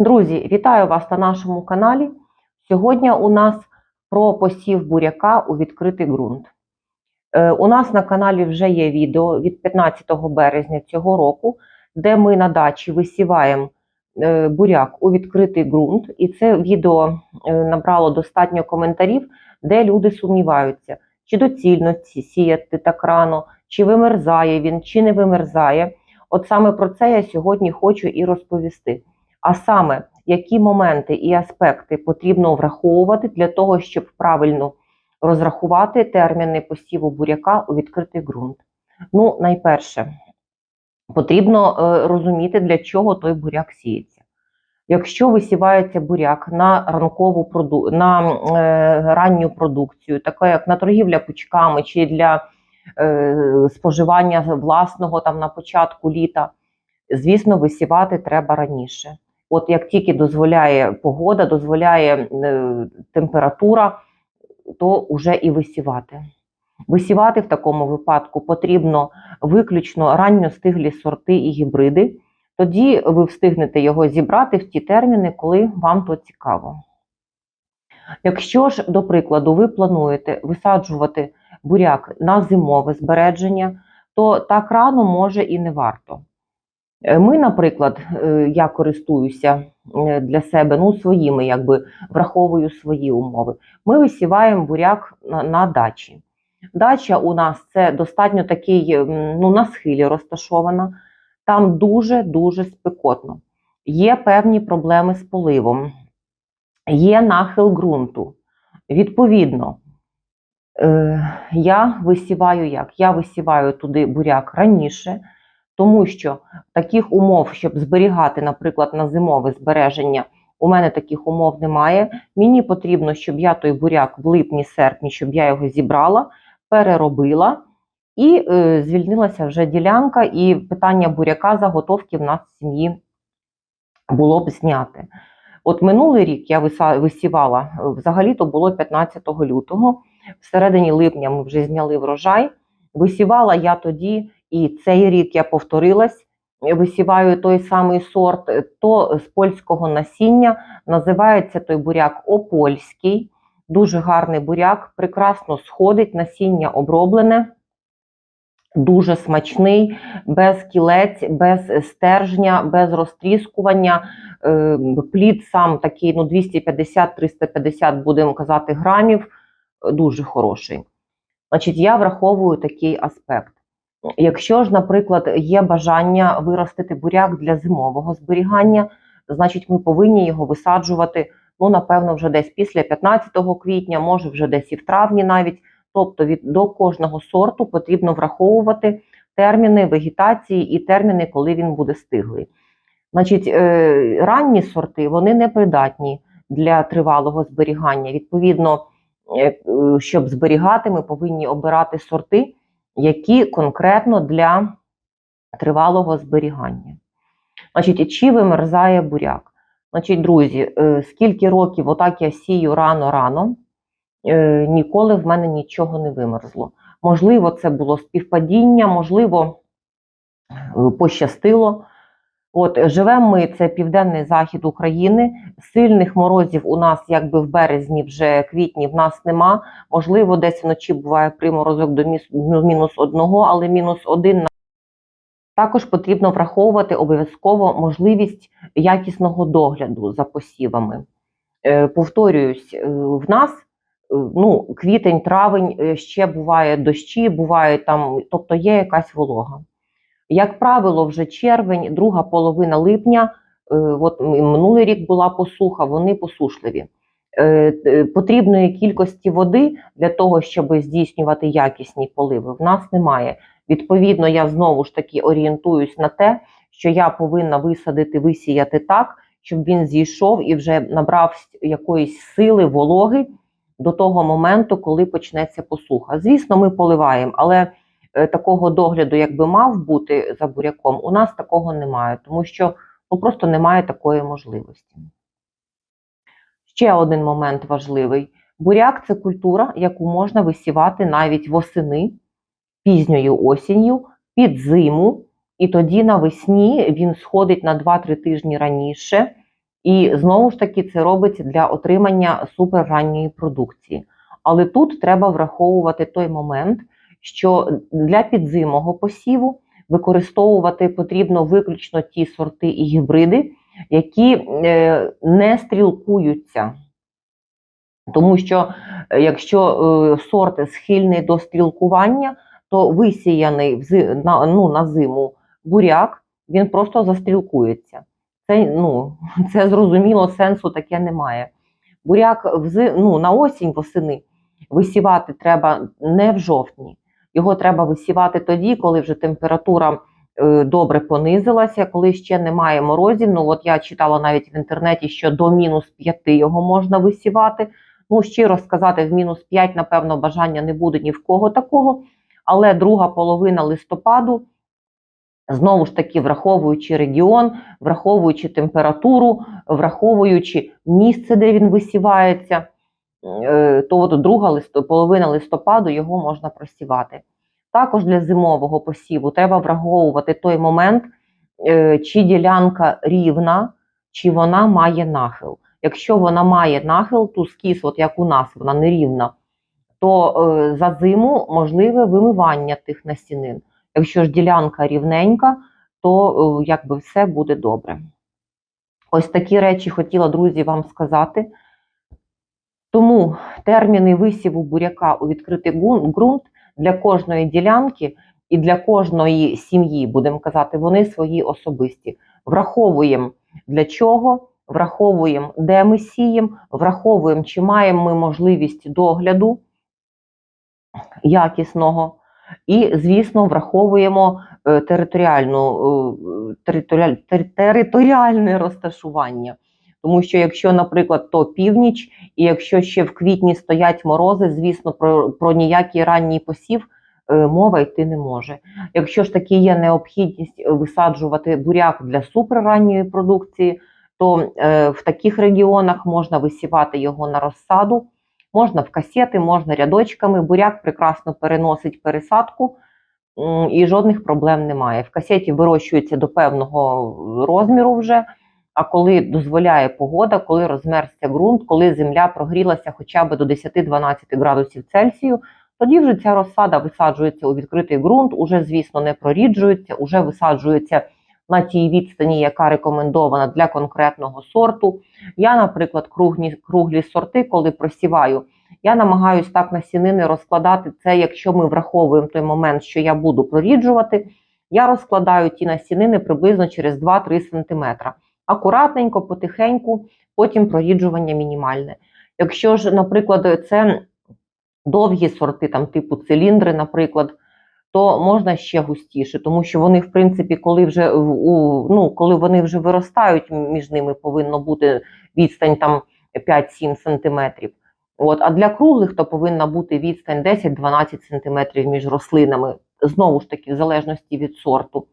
Друзі, вітаю вас на нашому каналі. Сьогодні у нас про посів буряка у відкритий ґрунт. Е, У нас на каналі вже є відео від 15 березня цього року, де ми на дачі висіваємо е, буряк у відкритий ґрунт. І це відео е, набрало достатньо коментарів, де люди сумніваються, чи доцільно сіяти так рано, чи вимерзає він, чи не вимерзає. От саме про це я сьогодні хочу і розповісти. А саме, які моменти і аспекти потрібно враховувати для того, щоб правильно розрахувати терміни посіву буряка у відкритий ґрунт. Ну, найперше, потрібно е, розуміти, для чого той буряк сіється. Якщо висівається буряк на ранкову проду... на е, ранню продукцію, таке як на торгівля пучками чи для е, споживання власного там на початку літа, звісно, висівати треба раніше. От як тільки дозволяє погода, дозволяє е, температура, то вже і висівати. Висівати в такому випадку потрібно виключно ранньостиглі сорти і гібриди. Тоді ви встигнете його зібрати в ті терміни, коли вам то цікаво. Якщо ж, до прикладу, ви плануєте висаджувати буряк на зимове збереження, то так рано може і не варто. Е, Ми, наприклад, е, я користуюся е, для себе ну, своїми, якби враховую свої умови. Ми висіваємо буряк на, на дачі. Дача у нас це достатньо такий, ну, на схилі розташована, там дуже-дуже спекотно. Є певні проблеми з поливом, є нахил ґрунту. Відповідно, я висіваю як? Я висіваю туди буряк раніше, тому що таких умов, щоб зберігати, наприклад, на зимове збереження, у мене таких умов немає. Мені потрібно, щоб я той буряк в липні-серпні, щоб я його зібрала, переробила і е, звільнилася вже ділянка, і питання буряка заготовки в нас в сім'ї було б зняти. От минулий рік я висівала, е, взагалі-то було 15 лютого. Всередині липня ми вже зняли врожай. Висівала я тоді, і цей рік я повторилась. Висіваю той самий сорт, то з польського насіння. Називається той буряк Опольський. Дуже гарний буряк, прекрасно сходить, насіння оброблене, дуже смачний, без кілець, без стержня, без розтріскування. Е, Плід сам такий ну, 250-350, будемо казати, грамів, дуже хороший. Значить, я враховую такий аспект. Якщо ж, наприклад, є бажання виростити буряк для зимового зберігання, значить ми повинні його висаджувати, ну, напевно, вже десь після 15 квітня, може вже десь і в травні навіть. Тобто від, до кожного сорту потрібно враховувати терміни вегетації і терміни, коли він буде стиглий. Значить, е, ранні сорти вони не придатні для тривалого зберігання. Відповідно, е, е, щоб зберігати, ми повинні обирати сорти, які конкретно для тривалого зберігання. Значить, чи вимерзає буряк? Значить, друзі, е, скільки років отак я сію рано-рано, е, ніколи в мене нічого не вимерзло. Можливо, це було співпадіння, можливо, е, пощастило. От живемо ми це південний захід України. Сильних морозів у нас, якби в березні, вже квітні, в нас нема. Можливо, десь вночі буває приморозок до ну, мінус одного, але мінус один. Також потрібно враховувати обов'язково можливість якісного догляду за посівами. Е, повторююсь, е, в нас е, ну, квітень, травень е, ще буває дощі, буває там, тобто є якась волога. Як правило, вже червень, друга половина липня, е, от минулий рік була посуха, вони посушливі. Е, е, Потрібної кількості води для того, щоб здійснювати якісні поливи, в нас немає. Відповідно, я знову ж таки орієнтуюсь на те, що я повинна висадити, висіяти так, щоб він зійшов і вже набрав якоїсь сили, вологи до того моменту, коли почнеться посуха. Звісно, ми поливаємо, але такого догляду, як би мав бути за буряком, у нас такого немає, тому що ну, просто немає такої можливості. Ще один момент важливий: буряк це культура, яку можна висівати навіть восени, пізньою осінню, під зиму, і тоді навесні він сходить на 2-3 тижні раніше. І знову ж таки це робиться для отримання суперранньої продукції. Але тут треба враховувати той момент, що для підзимого посіву використовувати потрібно виключно ті сорти і гібриди, які е, не стрілкуються. Тому що е, якщо е, сорт схильний до стрілкування, то висіяний на, ну, на зиму буряк, він просто застрілкується. Це, ну, це зрозуміло, сенсу таке немає. Буряк взи, ну, на осінь восени висівати треба не в жовтні. Його треба висівати тоді, коли вже температура е, добре понизилася, коли ще немає морозів. Ну от я читала навіть в інтернеті, що до мінус 5 його можна висівати. Ну, щиро сказати, в мінус 5, напевно, бажання не буде ні в кого такого. Але друга половина листопаду, знову ж таки, враховуючи регіон, враховуючи температуру, враховуючи місце, де він висівається, то от друга листо, половина листопаду його можна просівати. Також для зимового посіву треба враховувати той момент, е, чи ділянка рівна, чи вона має нахил. Якщо вона має нахил, ту скіс, от як у нас, вона нерівна, то е, за зиму можливе вимивання тих насінин. Якщо ж ділянка рівненька, то е, якби все буде добре. Ось такі речі хотіла, друзі, вам сказати. Тому терміни висіву буряка у відкритий ґрунт для кожної ділянки і для кожної сім'ї, будемо казати, вони свої особисті. Враховуємо для чого, враховуємо, де ми сіємо, враховуємо, чи маємо ми можливість догляду якісного. І, звісно, враховуємо е, територіальну, е, територіаль, територіальне розташування. Тому що якщо, наприклад, то північ, і якщо ще в квітні стоять морози, звісно, про, про ніякий ранній посів е, мова йти не може. Якщо ж таки є необхідність висаджувати буряк для суперранньої продукції, то е, в таких регіонах можна висівати його на розсаду, можна в касети, можна рядочками. Буряк прекрасно переносить пересадку і жодних проблем немає. В касеті вирощується до певного розміру вже. А коли дозволяє погода, коли розмерзся ґрунт, коли земля прогрілася хоча б до 10-12 градусів Цельсію, тоді вже ця розсада висаджується у відкритий ґрунт, уже, звісно, не проріджується, уже висаджується на тій відстані, яка рекомендована для конкретного сорту. Я, наприклад, круглі, круглі сорти, коли просіваю, я намагаюсь так насінини розкладати це, якщо ми враховуємо той момент, що я буду проріджувати, я розкладаю ті насінини приблизно через 2-3 см. Акуратненько, потихеньку, потім проріджування мінімальне. Якщо ж, наприклад, це довгі сорти, там типу циліндри, наприклад, то можна ще густіше, тому що вони, в принципі, коли вже у, ну, коли вони вже виростають, між ними повинно бути відстань там 5-7 сантиметрів. От, а для круглих то повинна бути відстань 10-12 сантиметрів між рослинами, знову ж таки, в залежності від сорту.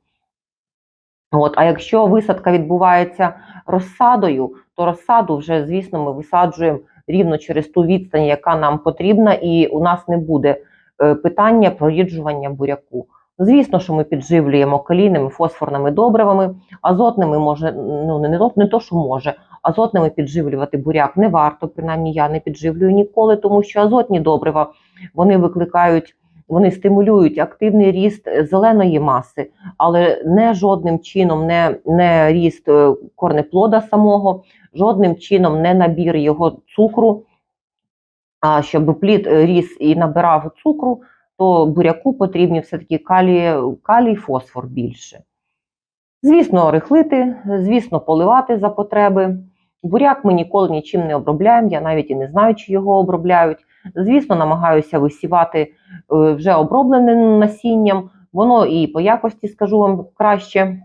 От, а якщо висадка відбувається розсадою, то розсаду вже, звісно, ми висаджуємо рівно через ту відстань, яка нам потрібна, і у нас не буде е, питання проріджування буряку. Звісно, що ми підживлюємо калійними фосфорними добривами, азотними може, ну не, то, не то, що може, азотними підживлювати буряк не варто, принаймні я не підживлюю ніколи, тому що азотні добрива вони викликають, вони стимулюють активний ріст е, зеленої маси, але не жодним чином не, не ріст е, корнеплода самого, жодним чином не набір його цукру. А щоб плід е, ріс і набирав цукру, то буряку потрібні все-таки калій, калій фосфор більше. Звісно, рихлити, звісно, поливати за потреби. Буряк ми ніколи нічим не обробляємо, я навіть і не знаю, чи його обробляють. Звісно, намагаюся висівати е, вже обробленим насінням, воно і по якості, скажу вам, краще.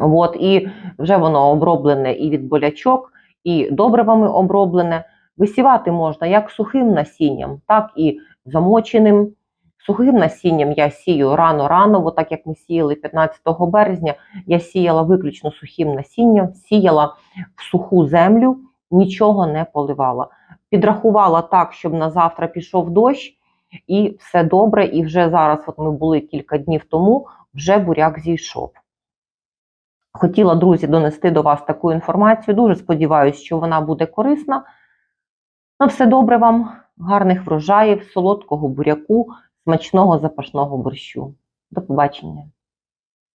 От, і вже воно оброблене і від болячок, і добривами оброблене. Висівати можна як сухим насінням, так і замоченим. Сухим насінням я сію рано-рано, так як ми сіяли 15 березня, я сіяла виключно сухим насінням, сіяла в суху землю, нічого не поливала. Підрахувала так, щоб на завтра пішов дощ, і все добре. І вже зараз, от ми були кілька днів тому, вже буряк зійшов. Хотіла, друзі, донести до вас таку інформацію. Дуже сподіваюся, що вона буде корисна. На все добре вам, гарних врожаїв, солодкого буряку, смачного запашного борщу. До побачення.